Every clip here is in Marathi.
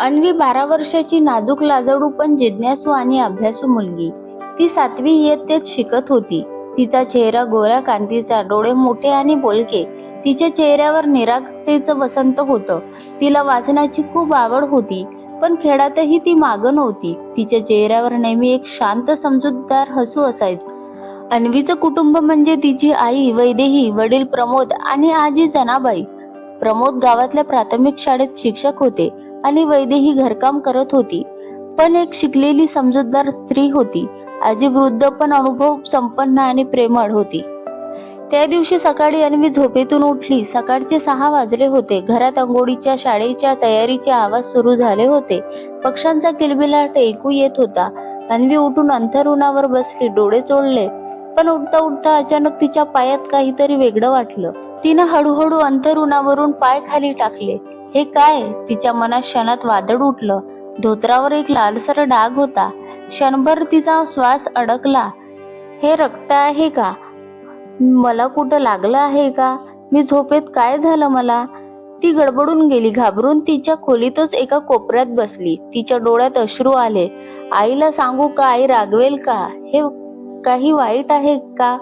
अन्वी बारा वर्षाची नाजूक लाजडू पण जिज्ञासू आणि अभ्यासू मुलगी. ती सातवी इयत्तेत शिकत होती. तिचा चेहरा गोऱ्या कांतीचा डोळे मोठे आणि बोलके. तिच्या चेहऱ्यावर निरागसतेचं वसंत होतं. तिला वाचनाची खूप आवड होती पण खेळातही ती मागं नव्हती. तिच्या चेहऱ्यावर नेहमी एक शांत समजूतदार हसू असायचं. अन्वीचं कुटुंब म्हणजे तिची आई वैदेही वडील प्रमोद आणि आजी जनाबाई. प्रमोद गावातल्या प्राथमिक शाळेत शिक्षक होते. आणि वैदेही घरकाम करत होती. पण एक शिकलेली समजूतदार स्त्री होती. आजी वृद्ध पण अनुभव संपन्न आणि प्रेमळ होती. त्या दिवशी सकाळी अन्वी झोपेतून उठली. सकाळचे सहा वाजले होते. घरात अंघोळीच्या शाळेच्या तयारीचे आवाज सुरू झाले होते. पक्ष्यांचा किलबिलाट ऐकू येत होता. अन्वी उठून अंथरुणावर बसली. डोळे चोळले. पण उठता उठता अचानक तिच्या पायात काहीतरी वेगळं वाटलं. तिनं हळूहळू अंथरुणावरून पाय खाली टाकले. हे काय? तिच्या मनात क्षणात वादळ उठलं. धोत्रावर एक लालसर डाग होता. क्षणभर तिचा श्वास अडकला. हे रक्त आहे का? मला कुठं लागलं आहे का? मी झोपेत काय झालं मला? ती गडबडून गेली. घाबरून तिच्या खोलीतच एका कोपऱ्यात बसली. तिच्या डोळ्यात अश्रू आले. आईला सांगू का? आई रागवेल का? हे काही वाईट आहे का?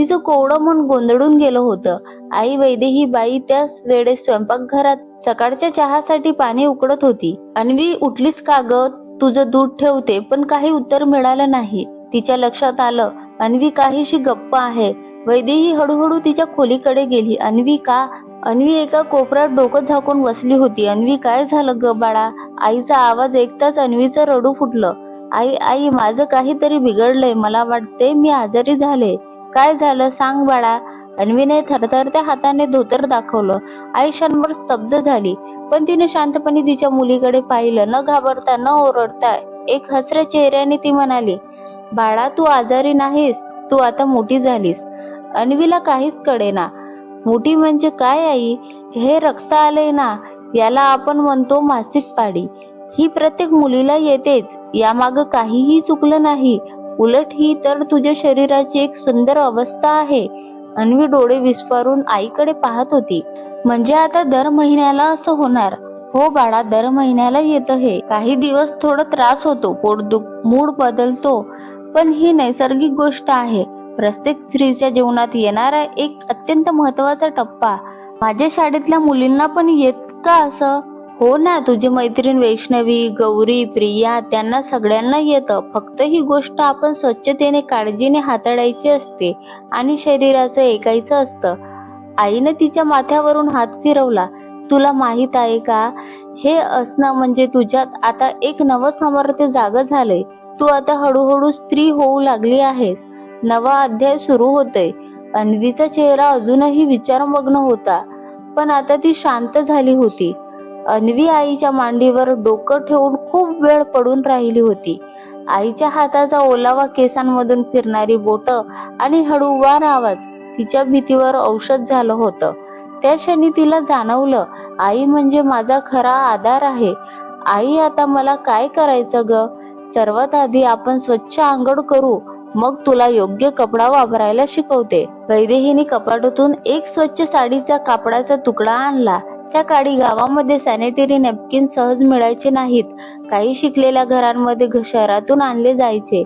तिचं कोवडं मन गोंधळून गेलं होतं. आई वैदेही बाई त्याच वेळेस स्वयंपाकघरात सकाळच्या चहासाठी पाणी उकडत होती. अन्वी उठलीस का ग? तुझं दूध ठेवते पण काही उत्तर मिळालं नाही. तिच्या लक्षात आलं अन्वी काहीशी गप्प आहे. वैदेही हळूहळू तिच्या खोलीकडे गेली. अन्वी का? अन्वी एका कोपऱ्यात डोकं झाकून बसली होती. अन्वी काय झालं ग बाळा? आईचा आवाज ऐकताच अन्वीचं रडू फुटलं. आई आई माझं काहीतरी बिघडलंय. मला वाटते मी आजारी झाले. काय झालं सांग बाळा. अन्वीने थरथरत्या हाताने धोतर दाखवलं. आई क्षणभर स्तब्ध झाली. पण तिने शांतपणे तिच्या मुलीकडे पाहिलं. न घाबरता न ओरडता एक हसऱ्या चेहऱ्याने ती म्हणाली बाळा तू आजारी नाहीस. तू आता मोठी झालीस. अन्वीला काहीच कळेना. मोठी म्हणजे काय आई? हे रक्त आलंय ना याला आपण म्हणतो मासिक पाडी ही प्रत्येक मुलीला येतेच. यामाग काहीही चुकलं नाही. उलट ही तर तुझ्या शरीराची एक सुंदर अवस्था आहे. अन्वी डोळे विस्फारून आईकडे पाहत होती. म्हणजे आता दर महिन्याला असं होणार? हो बाळा दर महिन्याला येतं हे. काही दिवस थोडं त्रास होतो. पोटदुख मूड बदलतो. पण ही नैसर्गिक गोष्ट आहे. प्रत्येक स्त्रीच्या जीवनात येणारा एक अत्यंत महत्त्वाचा टप्पा. माझ्या शाळेतल्या मुलींना पण येत का असं? हो ना तुझी मैत्रीण वैष्णवी गौरी प्रिया त्यांना सगळ्यांना येतं. फक्त ही गोष्ट आपण स्वच्छतेने काळजीने हाताळायची असते आणि शरीराचं ऐकायचं असतं. आईने तिच्या माथ्यावरून हात फिरवला. तुला माहीत आहे का? हे असणं म्हणजे तुझ्यात आता एक नवं सामर्थ्य जाग झालंय. तू आता हळूहळू स्त्री होऊ लागली आहेस. नवा अध्याय सुरू होतोय. अन्वीचा चेहरा अजूनही विचारमग्न होता. पण आता ती शांत झाली होती. अन्वी आईच्या मांडीवर डोकं ठेवून खूप वेळ पडून राहिली होती. आईच्या हाताचा ओलावा केसांमधून फिरणारी बोट आणि हळूवार आवाज तिच्या भीतीवर औषध झालं होतं. त्या क्षणी तिला जाणवलं आई म्हणजे माझा खरा आधार आहे. आई आता मला काय करायचं ग? सर्वात आधी आपण स्वच्छ आंघोळ करू मग तुला योग्य कपडा वापरायला शिकवते. वैदेहीने कपाटातून एक स्वच्छ साडीचा कापडाचा तुकडा आणला. त्या काळी गावामध्ये सॅनिटरी नॅपकिन सहज मिळायचे नाहीत. काही शिकलेल्या घरांमध्ये शहरातून आणले जायचे.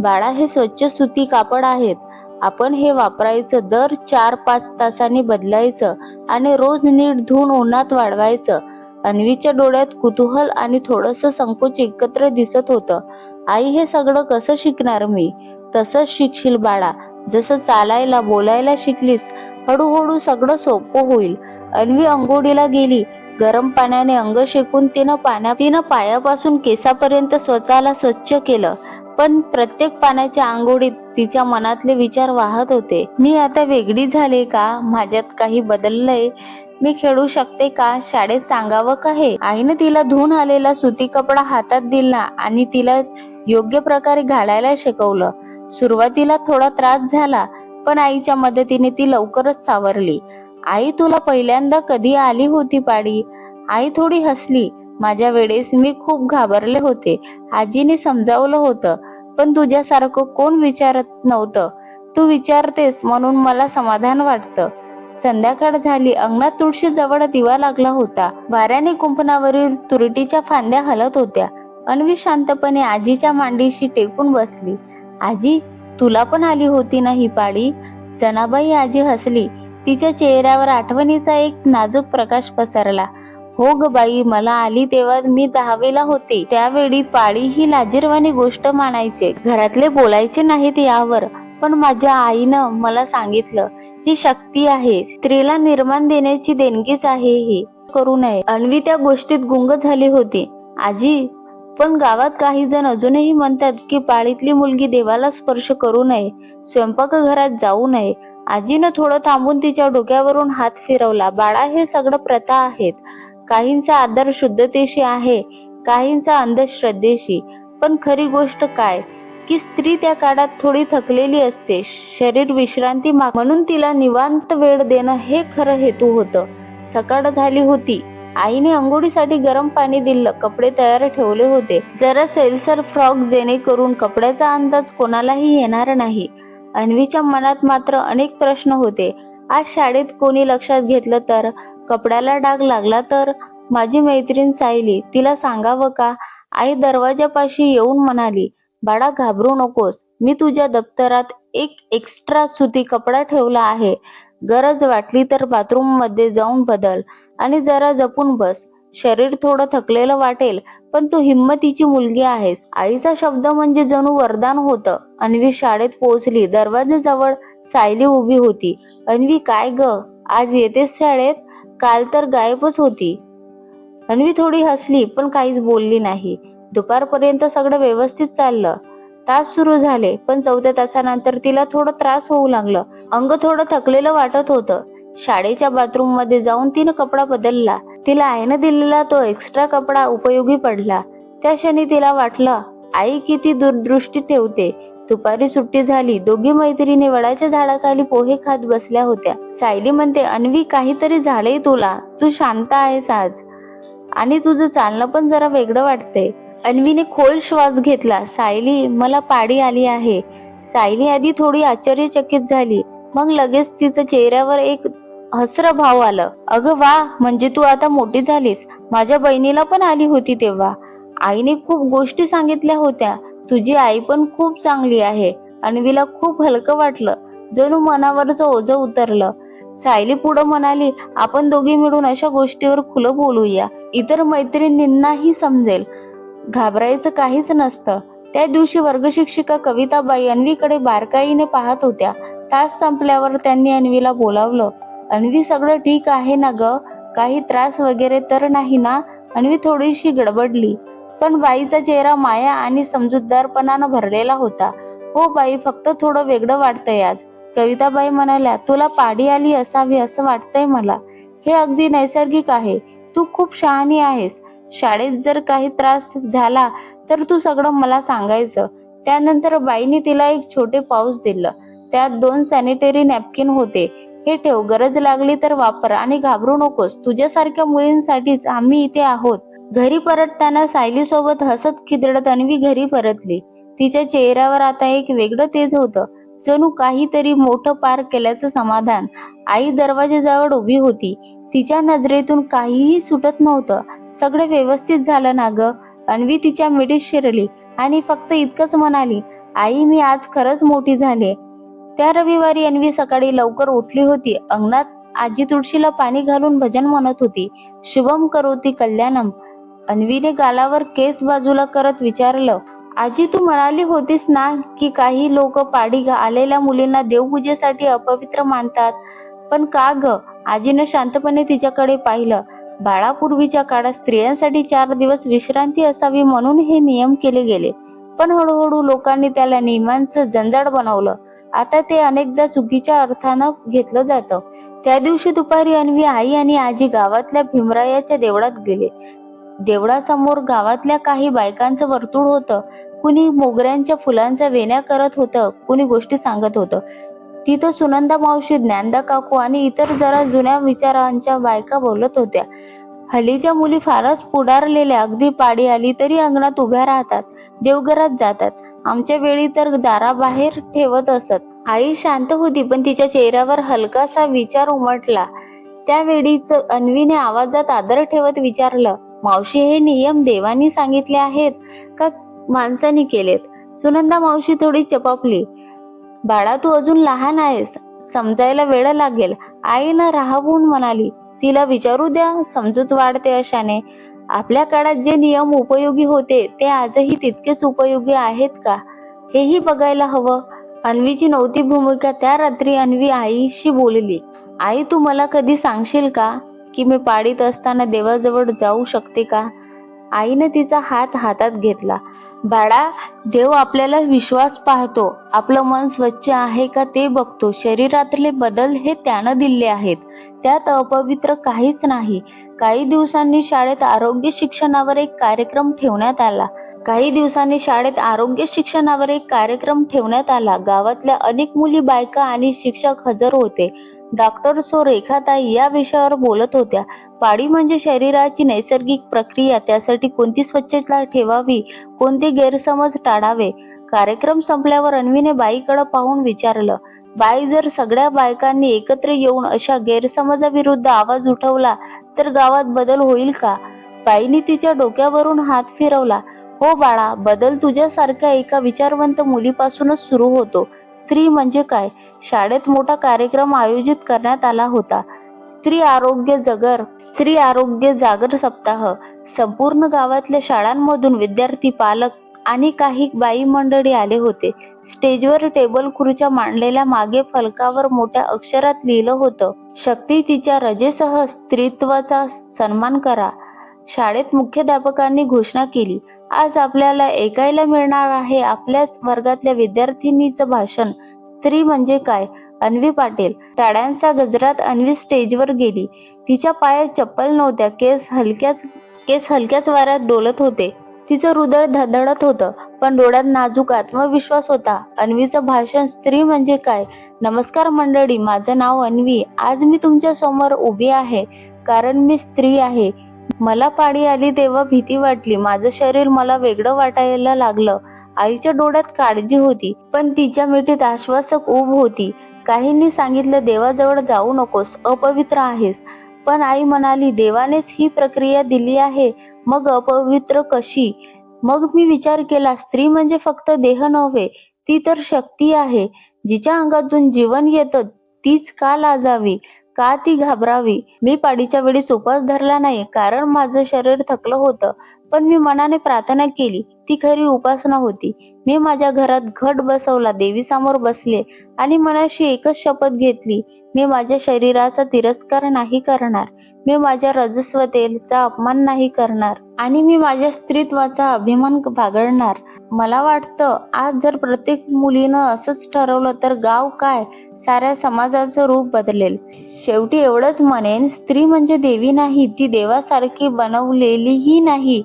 बाळा हे स्वच्छ सुती कापड आहेत. आपण हे वापरायचं दर चार पाच तासांनी बदलायचं आणि रोज नीट धुवून उन्हात वाढवायचं अन्वीच्या डोळ्यात कुतूहल आणि थोडस संकोच एकत्र दिसत होतं. आई हे सगळं कसं शिकणार मी? तसंच शिकशील बाळा. जसं चालायला बोलायला शिकलीस हळूहळू सगळं सोपं होईल. अन्वी अंघोळीला गेली. गरम पाण्याने अंग शेकून तिनं पाण्या तिनं पायापासून केसापर्यंत स्वतःला स्वच्छ केलं. पण प्रत्येक पाण्याच्या आंघोळीत तिच्या मनातले विचार वाहत होते. मी आता वेगळी झाले का? माझ्यात काही बदललंय? मी खेळू शकते का? शाळेत सांगावं का हे? आईने तिला धुवून आलेला सुती कपडा हातात दिला आणि तिला योग्य प्रकारे घालायला शिकवलं. सुरुवातीला थोडा त्रास झाला पण आईच्या मदतीने ती लवकरच सावरली. आई तुला पहिल्यांदा कधी आली होती पाडी? आई थोडी हसली. माझ्या वेळेस मी खूप घाबरले होते. आजीने समजावलं होतं पण तुझ्यासारखं कोण विचारत नव्हतं. तू विचारतेस म्हणून मला समाधान वाटतं. संध्याकाळ झाली. अंगणात तुळशी जवळ दिवा लागला होता. वाऱ्याने कुंपणावरील तुरटीच्या फांद्या हलत होत्या. अन्वी शांतपणे आजीच्या मांडीशी टेकून बसली. आजी तुला पण आली होती ना ही पाळी जनाबाई आजी हसली. तिच्या चेहऱ्यावर आठवणीचा एक नाजूक प्रकाश पसरला. हो ग बाई मला आली तेव्हा मी दहावीला होते. त्यावेळी पाळी ही लाजीरवाणी गोष्ट मानायचे. घरातले बोलायचे नाहीत यावर. पण माझ्या आईनं मला सांगितलं ही शक्ती आहे. स्त्रीला निर्माण देण्याची देणगीच आहे ही. करू नये. अन्वी त्या गोष्टीत गुंग झाली होती. आजी पण गावात काही जण अजूनही म्हणतात की पाळीतली मुलगी देवाला स्पर्श करू नये. स्वयंपाकघरात जाऊ नये. आजीनं थोडं थांबून तिच्या डोक्यावरून हात फिरवला. बाळा हे सगळं प्रथा आहेत. काहींचा आदर शुद्धतेशी आहे काहींचा अंधश्रद्धेशी. पण खरी गोष्ट काय? की स्त्री त्या काळात थोडी थकलेली असते. शरीर विश्रांती माग म्हणून तिला निवांत वेळ देणं हे खरं हेतू होतं. सकाळ झाली होती. आईने अंघोळीसाठी गरम पाणी दिलं. कपडे तयार ठेवले होते. जरा सेल्सर फ्रॉक जेणेकरून कपड्याचा अंदाज कोणालाही येणार नाही. अन्वीच्या मनात मात्र अनेक प्रश्न होते. आज शाळेत कोणी लक्षात घेतलं तर? कपड्याला डाग लागला तर? माझी मैत्रीण सायली तिला सांगावं का? आई दरवाजापाशी येऊन म्हणाली बाळा घाबरू नकोस. मी तुझ्या दप्तरात एक एक्स्ट्रा सुती कपडा ठेवला आहे. गरज वाटली तर बाथरूममध्ये जाऊन बदल आणि जरा जपून बस. शरीर थोडं थकलेलं वाटेल पण तू हिंमतीची मुलगी आहेस. आईचा शब्द म्हणजे जणू वरदान होतं. अन्वी शाळेत पोहोचली. दरवाजाजवळ सायली उभी होती. अन्वी काय ग? आज येतेस शाळेत? काल तर गायबच होती. अन्वी थोडी हसली पण काहीच बोलली नाही. दुपारपर्यंत सगळं व्यवस्थित चाललं. तास सुरू झाले पण चौथ्या तासानंतर तिला थोडं त्रास होऊ लागलं. अंग थोडं थकलेलं वाटत होतं. शाळेच्या बाथरूममध्ये जाऊन तिनं कपडा बदलला. तिला आईनं दिलेला तो एक्स्ट्रा कपडा उपयोगी पडला. त्या क्षणी तिला वाटलं आई किती दूरदृष्टी ठेवते. दुपारी सुट्टी झाली दोघी मैत्रिणी वडाच्या झाडाखाली पोहे खात बसल्या होत्या. सायली म्हणते अन्वी काहीतरी झालंय तुला. तू शांत आहेस आज. आणि तुझं चालणं पण जरा वेगळं वाटतंय. अन्वीने खोल श्वास घेतला. सायली मला पाडी आली आहे. सायली आधी थोडी आश्चर्यचकित झाली. मग लगेच तिच्या चेहऱ्यावर एक हसर भाव आलं. अगं वा म्हणजे तू आता मोठी झालीस. माझ्या बहिणीला पण आली होती तेव्हा. आईने खूप गोष्टी सांगितल्या होत्या. तुझी आई पण खूप चांगली आहे. अन्वीला खूप हलकं वाटलं. जणू मनावरचं ओझं उतरलं. सायली पुढं म्हणाली आपण दोघी मिळून अशा गोष्टीवर खुलं बोलूया. इतर मैत्रिणींनाही समजेल. घाबरायचं काहीच नसतं. त्या दिवशी वर्गशिक्षिका कविताबाई अन्वीकडे बारकाईने पाहत होत्या. तास संपल्यावर त्यांनी अन्वीला बोलावलं अन्वी सगळं ठीक आहे ना ग? काही त्रास वगैरे तर नाही ना? अन्वी थोडीशी गडबडली. पण बाईचा चेहरा माया आणि समजूतदारपणानं भरलेला होता. हो बाई फक्त थोडं वेगळं वाटतंय आज. कविताबाई म्हणाल्या तुला पाडी आली असावी असं वाटतंय मला. हे अगदी नैसर्गिक आहे. तू खूप शहाणी आहेस. शाळेत जर काही त्रास झाला तर तू सगळं मला सांगायचं. त्यानंतर बाईने तिला एक छोटे पाऊस दिलं. त्यात दोन सॅनिटरी नॅपकिन होते. हे ठेव गरज लागली तर वापर आणि घाबरू नकोस. तुझ्यासारख्या मुलींसाठीच आम्ही इथे आहोत. घरी परतताना सायली सोबत हसत खिदडत अन्वी घरी परतली. तिच्या चेहऱ्यावर आता एक वेगळं तेज होतं. जणू काहीतरी मोठं पार केल्याचं समाधान. आई दरवाजाजवळ उभी होती. तिच्या नजरेतून काहीही सुटत नव्हतं. सगळं व्यवस्थित झालं ना ग? अन्वी तिच्या मिडीत शिरली आणि फक्त इतकंच म्हणाली आई मी आज खरंच मोठी झाले त्या रविवारी अन्वी सकाळी लवकर उठली होती. अंगणात आजी तुळशीला पाणी घालून भजन म्हणत होती. शुभम करोती कल्याणम. अन्वीने गालावर केस बाजूला करत विचारलं आजी तू म्हणाली होतीस ना की काही लोक पाडी आलेल्या मुलींना देवपूजेसाठी अपवित्र मानतात. पण का ग? आजीनं शांतपणे तिच्याकडे पाहिलं. बाळापूर्वीच्या काळात स्त्रियांसाठी चार दिवस विश्रांती असावी म्हणून हे नियम केले गेले. पण हळूहळू लोकांनी त्याला नियमांचं जंजाड बनवलं. आता ते अनेकदा चुकीच्या अर्थानं घेतलं जातं. त्या दिवशी दुपारी अन्वी आई आणि आजी गावातल्या भीमरायाच्या देवळात गेले. देवळासमोर गावातल्या काही बायकांचं वर्तुळ होतं. कुणी मोगऱ्यांच्या फुलांच्या वेण्या करत होतं कुणी गोष्टी सांगत होतं. तिथं सुनंदा मावशी ज्ञानदा काकू आणि इतर जरा जुन्या विचारांच्या बायका बोलत होत्या. हल्लीच्या मुली फारच पुढारलेल्या अगदी पाडी आली तरी अंगणात उभ्या राहतात देवघरात जातात. आमच्या वेळी तर दाराबाहेर ठेवत असत. आई शांत होती पण तिच्या चेहऱ्यावर हलकासा विचार उमटला. त्यावेळीच अन्वीने आवाजात आदर ठेवत विचारलं मावशी हे नियम देवानी सांगितले आहेत का माणसाने केलेत सुनंदा मावशी थोडी चपापली बाळा तू अजून लहान आहेस समजायला वेळ लागेल. आईनं राहवून म्हणाली तिला विचारू द्या समजूत वाढते अशाने. आपल्या काळात जे नियम उपयोगी होते ते आजही तितकेच उपयोगी आहेत का? हेही बघायला हवं. अन्वीची नव्हती भूमिका त्या रात्री अन्वी आईशी बोलली. आई तू मला कधी सांगशील का की मी पाडीत असताना देवाजवळ जाऊ शकते का? आईने तिचा हात हातात घेतला. बाळा देव आपल्याला विश्वास पाहतो. आपलं मन स्वच्छ आहे का ते बघतो. शरीरातले बदल हे त्यानं दिले आहेत. त्यात अपवित्र काहीच नाही. काही दिवसांनी शाळेत आरोग्य शिक्षणावर एक कार्यक्रम ठेवण्यात आला. काही दिवसांनी शाळेत आरोग्य शिक्षणावर एक कार्यक्रम ठेवण्यात आला. गावातल्या अनेक मुली बायका आणि शिक्षक हजर होते. डॉक्टर सो रेखाताई या विषयावर बोलत होत्या. पाळी म्हणजे शरीराची नैसर्गिक प्रक्रिया त्यासाठी कोणती स्वच्छता ठेवावी कोणते गैरसमज टाळावे? कार्यक्रम संपल्यावर अन्वीने बाईकडे पाहून विचारलं बाई जर सगळ्या बायकांनी एकत्र येऊन अशा गैरसमजाविरुद्ध आवाज उठवला तर गावात बदल होईल का? बाईने तिच्या डोक्यावरून हात फिरवला हो बाळा बदल तुझ्यासारख्या एका विचारवंत मुलीपासूनच सुरू होतो. स्त्री म्हणजे काय? शाळेत मोठा कार्यक्रम आयोजित करण्यात आला होता. स्त्री आरोग्य जगर स्त्री आरोग्य जागर सप्ताह संपूर्ण गावातल्या शाळांमधून विद्यार्थी पालक आणि काही बाई मंडळी आले होते. स्टेजवर टेबल खुर्च्या मांडलेल्या मागे फलकावर मोठ्या अक्षरात लिहिलं होतं शक्ती तिच्या रजेसह स्त्रीत्वाचा सन्मान करा. शाळेत मुख्याध्यापकांनी घोषणा केली आज आपल्याला ऐकायला मिळणार आहे आपल्याच वर्गातल्या विद्यार्थिनीचं भाषण. स्त्री म्हणजे काय? अन्वी पाटील. टाळ्यांचा गजरात अन्वी स्टेजवर गेली. तिच्या पायात चप्पल नव्हत्या. केस हलक्याच केस हलक्याच वाऱ्यात डोलत होते. तिचं हृदय धडधडत होतं पण डोळ्यात नाजूक आत्मविश्वास होता. अन्वीचं भाषण स्त्री म्हणजे काय? नमस्कार मंडळी माझं नाव अन्वी. आज मी तुमच्यासमोर उभी आहे. कारण मी स्त्री आहे. मला पाळी आली तेव्हा भीती वाटली. माझं शरीर मला वेगळं वाटायला लागलं. आईच्या डोळ्यात काळजी होती पण तिच्या मिठीत आश्वासक उभ होती. काहींनी सांगितलं देवाजवळ जाऊ नकोस अपवित्र आहेस. पण आई म्हणाली देवानेच ही प्रक्रिया दिली आहे. मग अपवित्र कशी? मग मी विचार केला स्त्री म्हणजे फक्त देह नव्हे ती तर शक्ती आहे. जिच्या अंगातून जीवन येतं तीच का लाजावी? का ती घाबरावी? मी पाडीच्या वेळी उपवास धरला नाही कारण माझं शरीर थकलं होतं. पण मी मनाने प्रार्थना केली ती खरी उपासना होती. मी माझ्या घरात घट बसवला देवीसमोर बसले आणि मनाशी एकच शपथ घेतली. मी माझ्या शरीराचा तिरस्कार नाही करणार. मी माझ्या रजस्वतेचा अपमान नाही करणार. आणि मी माझ्या स्त्रीत्वाचा अभिमान बागळणार मला वाटतं आज जर प्रत्येक मुलीनं असंच ठरवलं तर गाव काय? साऱ्या समाजाचं रूप बदलेल. शेवटी एवढंच म्हणेन स्त्री म्हणजे देवी नाही ती देवासारखी बनवलेलीही नाही.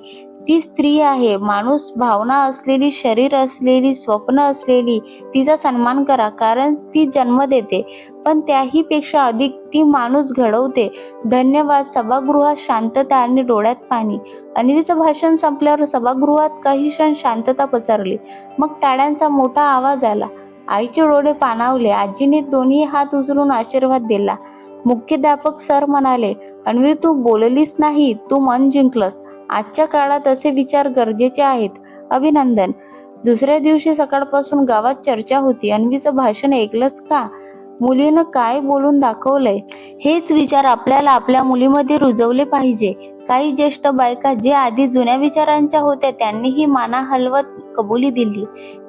ती स्त्री आहे. माणूस भावना असलेली शरीर असलेली स्वप्न असलेली तिचा सन्मान करा कारण ती जन्म देते. पण त्याही पेक्षा अधिक ती माणूस घडवते. धन्यवाद. सभागृहात शांतता आणि डोळ्यात पाणी. अन्वीचं भाषण संपल्यावर सभागृहात काही क्षण शांतता पसरली. मग टाळ्यांचा मोठा आवाज आला. आईचे डोळे पाणावले. आजीने दोन्ही हात उचलून आशीर्वाद दिला. मुख्याध्यापक सर म्हणाले अन्वी तू बोललीस नाही. तू मन जिंकलंस. आजच्या काळात असे विचार गरजेचे आहेत. अभिनंदन. दुसऱ्या दिवशी सकाळपासून गावात चर्चा होती. अन्वीचं भाषण ऐकलंस का? मुलीनं काय बोलून दाखवलंय? हेच विचार आपल्याला आपल्या मुलीमध्ये रुजवले पाहिजे. काही ज्येष्ठ बायका जे आधी जुन्या विचारांच्या होत्या त्यांनीही माना हलवत कबुली दिली.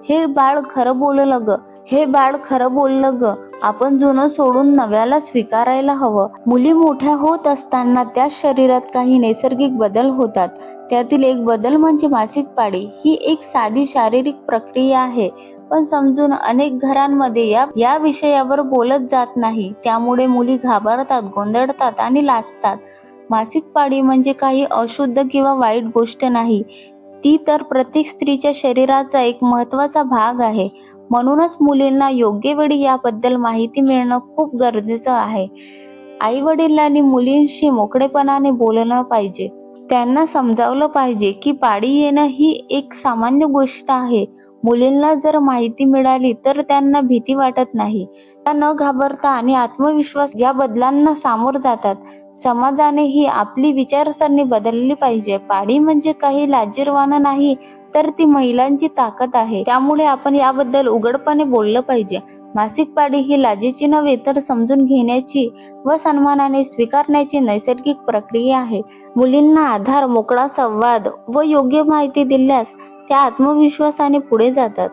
हे बाळ खरं बोललं ग. हे बाळ खरं बोललं ग. आपण जुनं सोडून नव्याला स्वीकारायला हवं. मुली मोठ्या होत असताना त्या शरीरात काही नैसर्गिक बदल होतात. त्यातील एक बदल म्हणजे मासिक पाळी. ही एक साधी शारीरिक प्रक्रिया आहे. पण समजून अनेक घरांमध्ये या या विषयावर बोलत जात नाही. त्यामुळे मुली घाबरतात गोंधळतात आणि लाजतात. मासिक पाळी म्हणजे काही अशुद्ध किंवा वाईट गोष्ट नाही. ती तर प्रत्येक स्त्रीच्या शरीराचा एक महत्त्वाचा भाग आहे. म्हणूनच मुलींना योग्य वेळी याबद्दल माहिती मिळणं खूप गरजेचं आहे. आई वडिलांनी मुलींशी मोकळेपणाने बोलणं पाहिजे. त्यांना समजावलं पाहिजे की पाळी येणं ही एक सामान्य गोष्ट आहे. मुलींना जर माहिती मिळाली तर त्यांना भीती वाटत नाही. त्या न घाबरता आणि आत्मविश्वास या बदलांना सामोर जातात. समाजाने ही आपली विचारसरणी बदलली पाहिजे. पाळी म्हणजे काही लाजिरवाणं नाही तर ती महिलांची ताकद आहे. त्यामुळे आपण याबद्दल उघडपणे बोललं पाहिजे. मासिक पाळी ही लाजेची नव्हे तर समजून घेण्याची व सन्मानाने स्वीकारण्याची नैसर्गिक प्रक्रिया आहे. मुलींना आधार मोकळा संवाद व योग्य माहिती दिल्यास त्या आत्मविश्वासाने पुढे जातात.